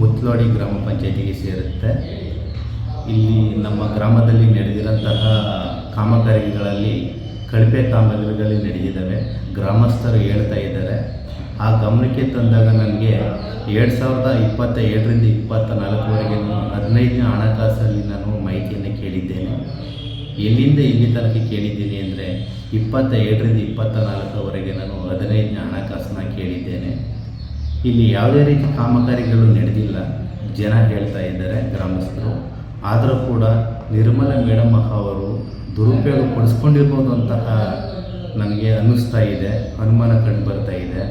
ಮುತ್ಲೋಡಿ ಗ್ರಾಮ ಪಂಚಾಯತಿಗೆ ಸೇರುತ್ತೆ. ಇಲ್ಲಿ ನಮ್ಮ ಗ್ರಾಮದಲ್ಲಿ ನಡೆದಿರೋಂತಹ ಕಾಮಗಾರಿಗಳಲ್ಲಿ ಕಳಪೆ ಕಾಮಗಾರಿಗಳು ನಡೆದಿದ್ದಾವೆ. ಗ್ರಾಮಸ್ಥರು ಹೇಳ್ತಾ ಇದ್ದಾರೆ. ಆ ಗಮನಕ್ಕೆ ತಂದಾಗ ನನಗೆ ಎರಡು ಸಾವಿರದ ಇಪ್ಪತ್ತ ಏಳರಿಂದ ಇಪ್ಪತ್ತ ನಾಲ್ಕುವರೆಗೆ ನಾನು ಹದಿನೈದನೇ ಹಣಕಾಸಲ್ಲಿ ನಾನು ಮಾಹಿತಿಯನ್ನು ಕೇಳಿದ್ದೇನೆ. ಎಲ್ಲಿಂದ ಇಲ್ಲಿ ತನಕ ಕೇಳಿದ್ದೀನಿ ಅಂದರೆ ಇಪ್ಪತ್ತ ಏಳರಿಂದ ಇಪ್ಪತ್ತ ನಾಲ್ಕರವರೆಗೆ ನಾನು ಹದಿನೈದನೇ ಹಣಕಾಸನ್ನ ಕೇಳಿದ್ದೇನೆ. ಇಲ್ಲಿ ಯಾವುದೇ ರೀತಿ ಕಾಮಗಾರಿಗಳು ನಡೆದಿಲ್ಲ. ಜನ ಹೇಳ್ತಾ ಇದ್ದಾರೆ, ಗ್ರಾಮಸ್ಥರು. ಆದರೂ ಕೂಡ ನಿರ್ಮಲ ಮೇಡಮ್ ಅವರು ದುರುಪಯೋಗ ಪಡಿಸ್ಕೊಂಡಿರ್ಬೋದು ಅಂತಹ ನನಗೆ ಅನ್ನಿಸ್ತಾ ಇದೆ, ಅನುಮಾನ ಕಂಡು ಬರ್ತಾ ಇದೆ.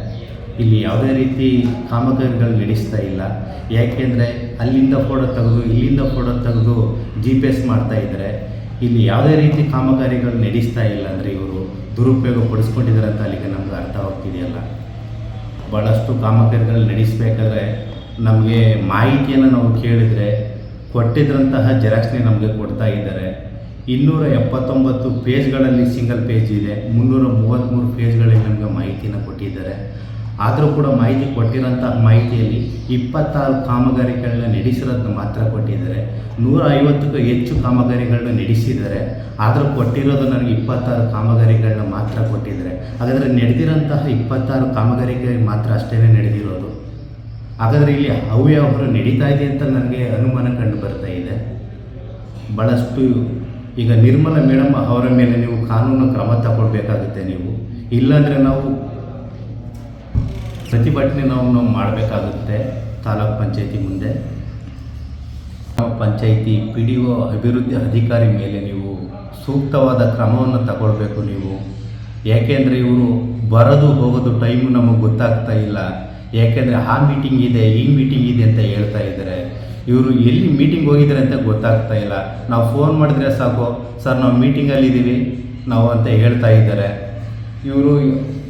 ಇಲ್ಲಿ ಯಾವುದೇ ರೀತಿ ಕಾಮಗಾರಿಗಳು ನಡೆಸ್ತಾ ಇಲ್ಲ. ಯಾಕೆಂದರೆ ಅಲ್ಲಿಂದ ಫೋಟೋ ತೆಗೆದು, ಇಲ್ಲಿಂದ ಫೋಟೋ ತೆಗೆದು ಜಿ ಪಿ ಎಸ್ ಮಾಡ್ತಾ ಇದ್ದಾರೆ. ಇಲ್ಲಿ ಯಾವುದೇ ರೀತಿ ಕಾಮಗಾರಿಗಳು ನಡೆಸ್ತಾ ಇಲ್ಲ ಅಂದರೆ ಇವರು ದುರುಪಯೋಗ ಪಡಿಸ್ಕೊಂಡಿದ್ದಾರೆ ಅಂತ ಅಲ್ಲಿಗೆ ನಮ್ಗೆ ಅರ್ಥವಾಗ್ತಿದೆಯಲ್ಲ ಭಾಳಷ್ಟು ಕಾಮಗಾರಿಗಳು ನಡೆಸಬೇಕಾದ್ರೆ ನಮಗೆ ಮಾಹಿತಿಯನ್ನು ನಾವು ಕೇಳಿದರೆ ಕೊಟ್ಟಿದ್ದರಂತಹ ಜೆರಾಕ್ಸ್ನೇ ನಮಗೆ ಕೊಡ್ತಾ ಇದ್ದಾರೆ. ಇನ್ನೂರ ಎಪ್ಪತ್ತೊಂಬತ್ತು ಪೇಜ್ಗಳಲ್ಲಿ ಸಿಂಗಲ್ ಪೇಜ್ ಇದೆ. ಮುನ್ನೂರ ಮೂವತ್ತ್ಮೂರು ಪೇಜ್ಗಳಲ್ಲಿ ನಮಗೆ ಮಾಹಿತಿನ ಕೊಟ್ಟಿದ್ದಾರೆ. ಆದರೂ ಕೂಡ ಮಾಹಿತಿ ಕೊಟ್ಟಿರೋಂಥ ಮಾಹಿತಿಯಲ್ಲಿ ಇಪ್ಪತ್ತಾರು ಕಾಮಗಾರಿಗಳನ್ನ ನಡೆಸಿರೋದನ್ನ ಮಾತ್ರ ಕೊಟ್ಟಿದ್ದಾರೆ. ನೂರ ಐವತ್ತಕ್ಕೂ ಹೆಚ್ಚು ಕಾಮಗಾರಿಗಳನ್ನ ನಡೆಸಿದ್ದಾರೆ. ಆದರೂ ಕೊಟ್ಟಿರೋದು ನನಗೆ ಇಪ್ಪತ್ತಾರು ಕಾಮಗಾರಿಗಳನ್ನ ಮಾತ್ರ ಕೊಟ್ಟಿದ್ದಾರೆ. ಹಾಗಾದರೆ ನಡೆದಿರೋಂತಹ ಇಪ್ಪತ್ತಾರು ಕಾಮಗಾರಿಗಳಿಗೆ ಮಾತ್ರ ಅಷ್ಟೇ ನಡೆದಿರೋದು. ಹಾಗಾದರೆ ಇಲ್ಲಿ ಅವ್ಯವಹಾರ ನಡೀತಾ ಇದೆ ಅಂತ ನನಗೆ ಅನುಮಾನ ಕಂಡು ಬರ್ತಾ ಇದೆ. ಭಾಳಷ್ಟು ಈಗ ನಿರ್ಮಲ ಮೇಡಮ್ ಅವರ ಮೇಲೆ ನೀವು ಕಾನೂನು ಕ್ರಮ ತಗೊಳ್ಬೇಕಾಗುತ್ತೆ ನೀವು. ಇಲ್ಲಾಂದರೆ ನಾವು ಪ್ರತಿಭಟನೆ ನಾವು ನಾವು ಮಾಡಬೇಕಾಗುತ್ತೆ ತಾಲೂಕ್ ಪಂಚಾಯತಿ ಮುಂದೆ. ಪಂಚಾಯಿತಿ ಪಿ ಡಿ ಒ ಅಭಿವೃದ್ಧಿ ಅಧಿಕಾರಿ ಮೇಲೆ ನೀವು ಸೂಕ್ತವಾದ ಕ್ರಮವನ್ನು ತಗೊಳ್ಬೇಕು ನೀವು. ಯಾಕೆಂದರೆ ಇವರು ಬರೋದು ಹೋಗೋದು ಟೈಮು ನಮಗೆ ಗೊತ್ತಾಗ್ತಾ ಇಲ್ಲ. ಯಾಕೆಂದರೆ ಆ ಮೀಟಿಂಗ್ ಇದೆ, ಈ ಮೀಟಿಂಗ್ ಇದೆ ಅಂತ ಹೇಳ್ತಾ ಇದ್ದಾರೆ. ಇವರು ಎಲ್ಲಿ ಮೀಟಿಂಗ್ ಹೋಗಿದ್ದಾರೆ ಅಂತ ಗೊತ್ತಾಗ್ತಾ ಇಲ್ಲ. ನಾವು ಫೋನ್ ಮಾಡಿದ್ರೆ ಸಾಕು, ಸರ್, ನಾವು ಮೀಟಿಂಗಲ್ಲಿದ್ದೀವಿ ನಾವು ಅಂತ ಹೇಳ್ತಾ ಇದ್ದಾರೆ. ಇವರು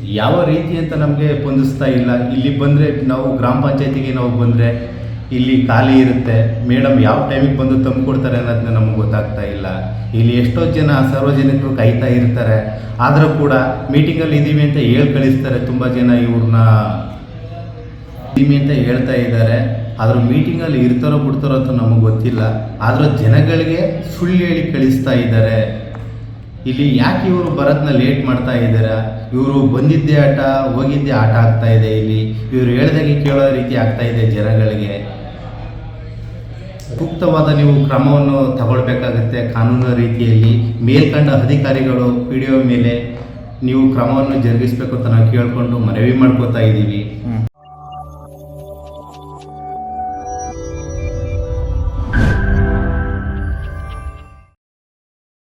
ಯಾವ ರೀತಿ ಅಂತ ನಮಗೆ ಹೊಂದಿಸ್ತಾ ಇಲ್ಲ. ಇಲ್ಲಿ ಬಂದರೆ ನಾವು ಗ್ರಾಮ ಪಂಚಾಯತಿಗೆ ನಾವು ಬಂದರೆ ಇಲ್ಲಿ ಖಾಲಿ ಇರುತ್ತೆ. ಮೇಡಮ್ ಯಾವ ಟೈಮಿಗೆ ಬಂದು ತಂದು ಕೊಡ್ತಾರೆ ಅನ್ನೋದನ್ನ ನಮಗೆ ಗೊತ್ತಾಗ್ತಾ ಇಲ್ಲ. ಇಲ್ಲಿ ಎಷ್ಟೋ ಜನ ಸಾರ್ವಜನಿಕರು ಕಾಯ್ತಾ ಇರ್ತಾರೆ. ಆದರೂ ಕೂಡ ಮೀಟಿಂಗಲ್ಲಿ ಇದ್ದೀವಿ ಅಂತ ಹೇಳಿ ಕಳಿಸ್ತಾರೆ ತುಂಬ ಜನ ಇವ್ರನ್ನ. ಇದ್ದೀವಿ ಅಂತ ಹೇಳ್ತಾ ಇದ್ದಾರೆ. ಆದರೂ ಮೀಟಿಂಗಲ್ಲಿ ಇರ್ತಾರೋ ಬಿಡ್ತಾರೋ ಅಂತ ನಮಗೆ ಗೊತ್ತಿಲ್ಲ. ಆದರೂ ಜನಗಳಿಗೆ ಸುಳ್ಳು ಹೇಳಿ ಕಳಿಸ್ತಾ ಇದ್ದಾರೆ. ಇಲ್ಲಿ ಯಾಕೆ ಇವರು ಬರೋದನ್ನ ಲೇಟ್ ಮಾಡ್ತಾ ಇದ್ದಾರೆ? ಇವರು ಬಂದಿದ್ದೆ ಆಟ, ಹೋಗಿದ್ದೆ ಆಟ ಆಗ್ತಾ ಇದೆ ಇಲ್ಲಿ. ಇವರು ಹೇಳ್ದಾಗೆ ಕೇಳೋ ರೀತಿ ಆಗ್ತಾ ಇದೆ ಜನಗಳಿಗೆ. ಸೂಕ್ತವಾದ ನೀವು ಕ್ರಮವನ್ನು ತಗೊಳ್ಬೇಕಾಗತ್ತೆ ಕಾನೂನು ರೀತಿಯಲ್ಲಿ. ಮೇಲ್ಕಂಡ ಅಧಿಕಾರಿಗಳು, ಪಿ ಮೇಲೆ ನೀವು ಕ್ರಮವನ್ನು ಜರುಗಿಸಬೇಕು ಅಂತ ನಾವು ಕೇಳಿಕೊಂಡು ಮನವಿ ಮಾಡ್ಕೋತಾ ಇದ್ದೀವಿ.